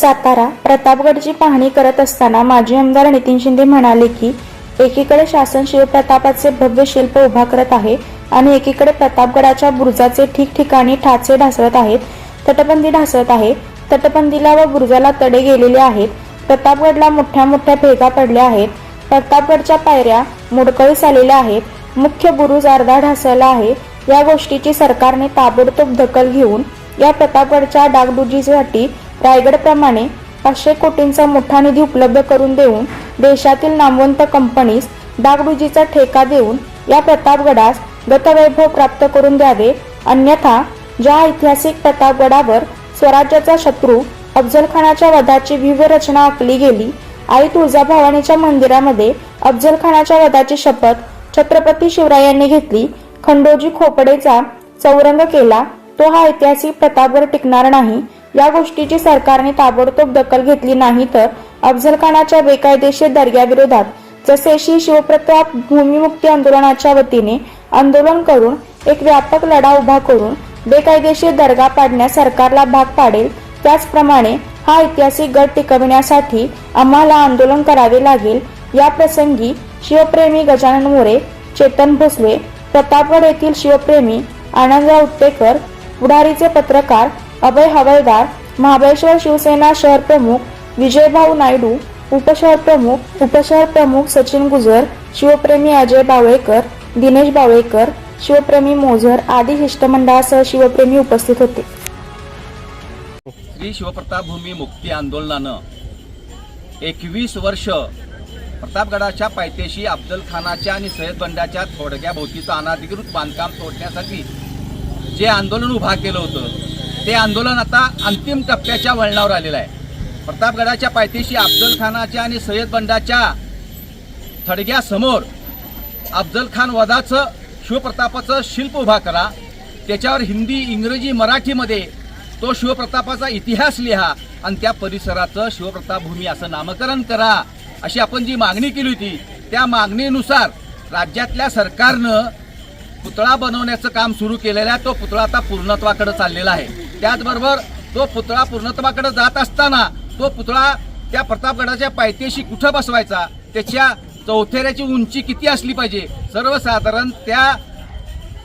सातारा प्रतापगडची पाहणी करत असताना माजी आमदार नितीन शिंदे म्हणाले की एकीकडे शासन शिवप्रतापाचे भव्य शिल्प उभा करत आहे आणि एकीकडे प्रतापगडाच्या बुरुजाचे ठिकठिकाणी ठाचे ढासळत आहेत तटबंदी ढासळत आहे तटबंदीला व बुरुजाला तडे गेलेले आहेत प्रतापगडला मोठ्या मोठ्या भेगा पडल्या आहेत प्रतापगडच्या पायऱ्या मोडकळीस आलेल्या आहेत मुख्य बुरुज अर्धा ढासळला आहे या गोष्टीची सरकारने ताबडतोब दखल घेऊन या प्रतापगडच्या डागडुजीसाठी रायगडप्रमाणे पाचशे कोटींचा मोठा निधी उपलब्ध करून देऊन देशातील नामवंत कंपनीस डागडुजीचा ठेका देऊन या प्रतापगडास गतवैभव प्राप्त करून द्यावे. अन्यथा ज्या ऐतिहासिक प्रतापगडावर स्वराज्याचा शत्रू अफजलखानाच्या वधाची व्यूहरचना आखली गेली आई तुळजाभवानीच्या मंदिरामध्ये अफजलखानाच्या वधाची शपथ छत्रपती शिवरायांनी घेतली खंडोजी खोपडेचा चौरंग केला तो हा ऐतिहासिक प्रतापगड टिकणार नाही. या गोष्टीची सरकारने ताबडतोब दखल घेतली नाही तर अफजलखानाच्या बेकायदेशीर दर्ग्याविरोधात जसे श्री शिवप्रताप भूमिमुक्ती आंदोलनाच्या वतीने आंदोलन करून एक व्यापक लढा उभा करून बेकायदेशीर दर्गा पाडण्यास सरकारला भाग पाडेल त्याचप्रमाणे हा ऐतिहासिक गट टिकविण्यासाठी आम्हाला आंदोलन करावे लागेल. या प्रसंगी शिवप्रेमी गजानन मोरे चेतन भोसले प्रतापगड येथील शिवप्रेमी आनंदराव उत्तेकर पुढारीचे पत्रकार अभय हवालदार महाबळेश्वर शिवसेना शहर प्रमुख विजयभाऊ नायडू उपशहर प्रमुख उपशहर प्रमुख सचिन गुजर शिवप्रेमी अजय बावळेकर दिनेश बावळेकर शिवप्रेमी मोझर आदी शिष्टमंडळासह शिवप्रेमी उपस्थित होते. श्री शिवप्रताप भूमी मुक्ती आंदोलनानं एकवीस वर्ष प्रतापगडाच्या पायथ्याशी अफजल खानाच्या आणि सय्यद बंडाच्या थोडक्या भोवतीचं अनाधिकृत बांधकाम तोडण्यासाठी जे आंदोलन उभा केलं होतं ते आंदोलन आता अंतिम टप्प्याच्या वळणावर आलेलं आहे. प्रतापगडाच्या पायथ्याशी अफजल खानाच्या आणि सय्यद बंडाच्या थडग्यासमोर अफजल खान वधाचं शिवप्रतापाचं शिल्प उभा करा. त्याच्यावर हिंदी इंग्रजी मराठीमध्ये तो शिवप्रतापाचा इतिहास लिहा आणि त्या परिसराचं शिवप्रताप भूमी असं नामकरण करा. अशी आपण जी मागणी केली होती त्या मागणीनुसार राज्यातल्या सरकारनं पुतळा बनवण्याचं काम सुरू केलेलं आहे. तो पुतळा आता पूर्णत्वाकडे चाललेला आहे. त्याचबरोबर तो पुतळा पूर्णत्वाकडे जात असताना तो पुतळा त्या प्रतापगडाच्या पायथ्याशी कुठं बसवायचा? त्याच्या चौथेऱ्याची उंची किती असली पाहिजे? सर्वसाधारण त्या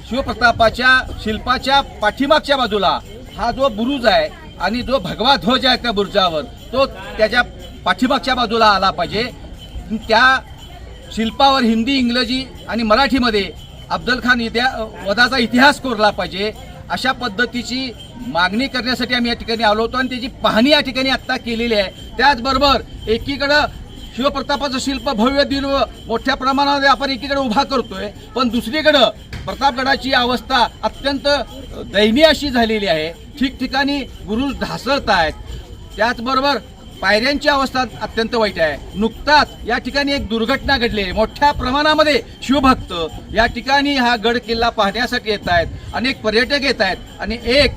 शिवप्रतापाच्या शिल्पाच्या पाठीमागच्या बाजूला हा जो बुरुज आहे आणि जो भगवा ध्वज आहे त्या बुरुजावर तो त्याच्या पाठीमागच्या बाजूला आला पाहिजे. त्या शिल्पावर हिंदी इंग्रजी आणि मराठीमध्ये अफजल खान इतिहा वधाचा इतिहास कोरला पाहिजे. अशा पद्धतीची मागणी करण्यासाठी आम्ही या ठिकाणी आलो होतो आणि त्याची पाहणी या ठिकाणी आत्ता केलेली आहे. त्याचबरोबर एकीकडं शिवप्रतापाचं शिल्प भव्य दिन मोठ्या प्रमाणामध्ये आपण एकीकडे उभा करतोय. पण दुसरीकडं प्रतापगडाची अवस्था अत्यंत दयनीय अशी झालेली आहे. ठिकठिकाणी गुरु ढासळत आहेत. त्याचबरोबर पायऱ्यांची अवस्था अत्यंत वाईट आहे. नुकताच या ठिकाणी एक दुर्घटना घडली आहे. मोठ्या प्रमाणामध्ये शिवभक्त या ठिकाणी हा गड किल्ला पाहण्यासाठी येत आहेत. अनेक पर्यटक येत आहेत आणि एक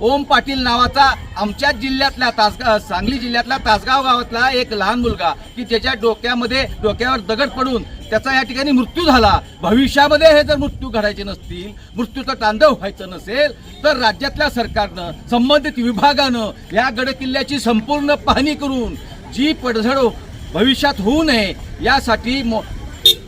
ओम पाटील नावाचा आमच्या जिल्ह्यातल्या तासगाव सांगली जिल्ह्यातला तासगाव गावातला एक लहान मुलगा की त्याच्या डोक्यामध्ये डोक्यावर दगड पडून त्याचा या ठिकाणी मृत्यू झाला. भविष्यामध्ये हे जर मृत्यू घडायचे नसतील मृत्यूचं तांडव व्हायचं नसेल तर राज्यातल्या सरकारनं संबंधित विभागानं या गडकिल्ल्याची संपूर्ण पाहणी करून जी पडझड भविष्यात होऊ नये यासाठी मो-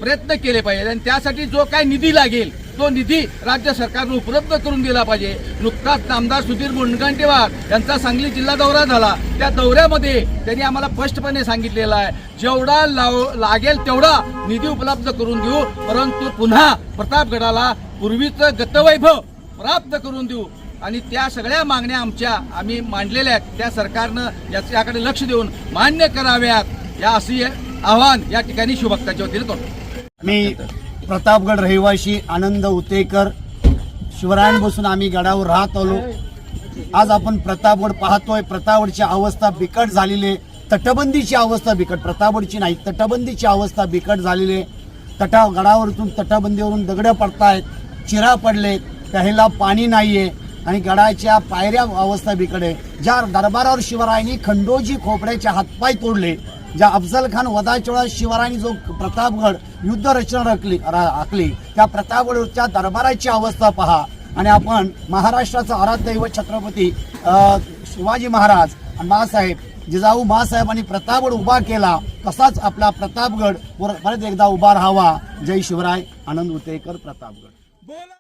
प्रयत्न केले पाहिजे आणि त्यासाठी जो काय निधी लागेल तो निधी राज्य सरकारनं उपलब्ध करून दिला पाहिजे. नुकताच नामदार सुधीर मुनगंटीवार यांचा सांगली जिल्हा दौरा झाला. त्या दौऱ्यामध्ये त्यांनी आम्हाला स्पष्टपणे सांगितलेलं आहे जेवढा लाव लागेल तेवढा निधी उपलब्ध करून देऊ परंतु पुन्हा प्रतापगडाला पूर्वीचं गतवैभव प्राप्त करून देऊ. आणि त्या सगळ्या मागण्या आमच्या आम्ही मांडलेल्या आहेत. त्या सरकारनं याच्याकडे लक्ष देऊन मान्य कराव्यात. या असे आव्हान या ठिकाणी शिवभक्ताच्या वतीने करतो. मी प्रतापगड रहिवासी आनंद उतेकर. शिवरायांपासून आम्ही गडावर राहत आलो. आज आपण प्रतापगड पाहतोय. प्रतापगडची अवस्था बिकट झालेली आहे. तटबंदीची अवस्था बिकट. प्रतापगडची नाही तटबंदीची अवस्था बिकट झालेली आहे. तटा गडावरतून तटबंदीवरून दगडं पडतायत चिरा पडलेत त्याला पाणी नाही आहे आणि गडाच्या पायऱ्या अवस्था बिकट आहे. ज्या दरबारावर शिवरायांनी खंडोजी खोपड्याचे हातपाय तोडले ज्या अफजल खान वदाचोळा वेळा जो प्रतापगड युद्ध रचना रचली आखली त्या प्रतापगडच्या दरबाराची अवस्था पहा. आणि आपण महाराष्ट्राचा आराध्यदैवत छत्रपती शिवाजी महाराज आणि मासाहेब जिजाऊ मासाहेबांनी प्रतापगड उभा केला तसाच आपला प्रतापगड वर- परत एकदा उभा राहावा. जय शिवराय आनंद उतेकर प्रतापगड.